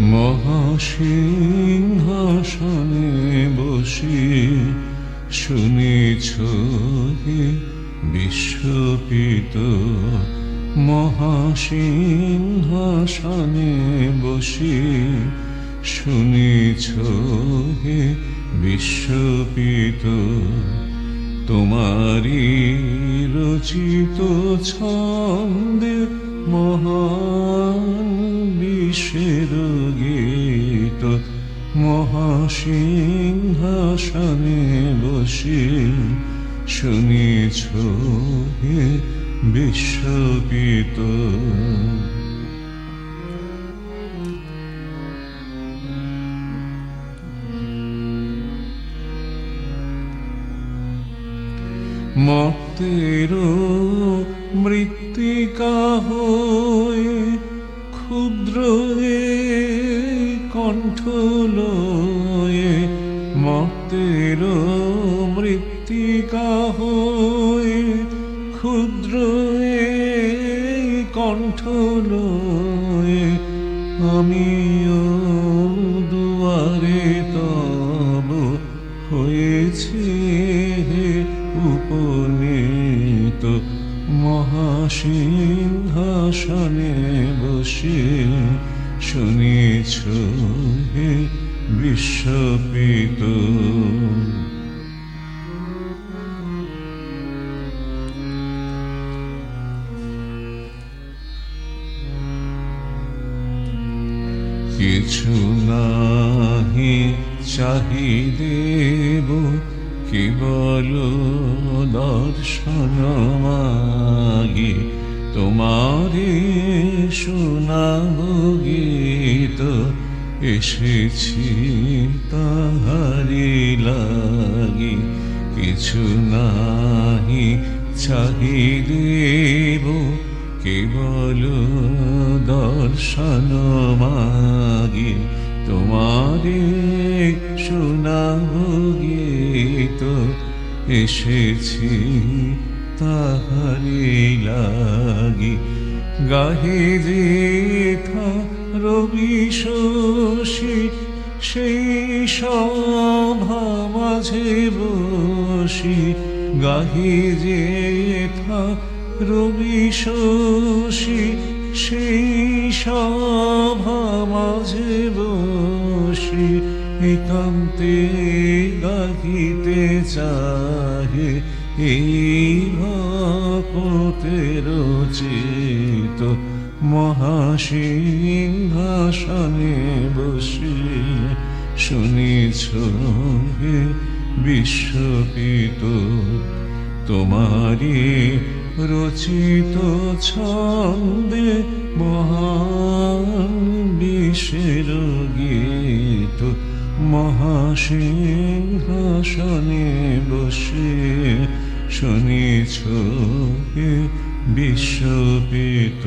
মহাসিংহাসনে বসি শুনেছ হে বিশ্বপিত মহাসিংহাসনে বসে শুনেছ হে বিশ্বপিত তোমারি রচিত ছন্দে মহান বিশ্বের মহাসিংহাসনে বসে শুনেছ হে বিশ্বপিত। মতের মৃত্তিকা হয়ে ক্ষুদ্র কণ্ঠ লয়ে মতের মৃত্তিকা হয়ে ক্ষুদ্র কণ্ঠ লয়ে আমিও দুয়ারে তব হয়েছে উপনীত মহাসিংহাসনে বসে শুনেছ হে বিশ্বপিত কিছু নাহি চাহি দেব কেবল দর্শন মাগে। তোমারে শোনাব গীত এসেছি তাহারি লাগি। কিছু নাহি চাহি দেব, কেবল দর্শন মাগে। তোমারে শোনাব গীত এসেছি তাহারি লাগি। গাহে যেথা রবি শশী, সেই সভা মাঝে বসি। গাহি যেথা রবি শশী, সেই সভা মাঝে বসি। একান্তে গাহিতে চাহে এই ভকতের চিত মহাসিংহাসনে বসে শুনেছ হে বিশ্বপিত। তোমারি রচিত ছন্দে মহাসিংহাসনে বসে শুনেছ বিশ্বপিত।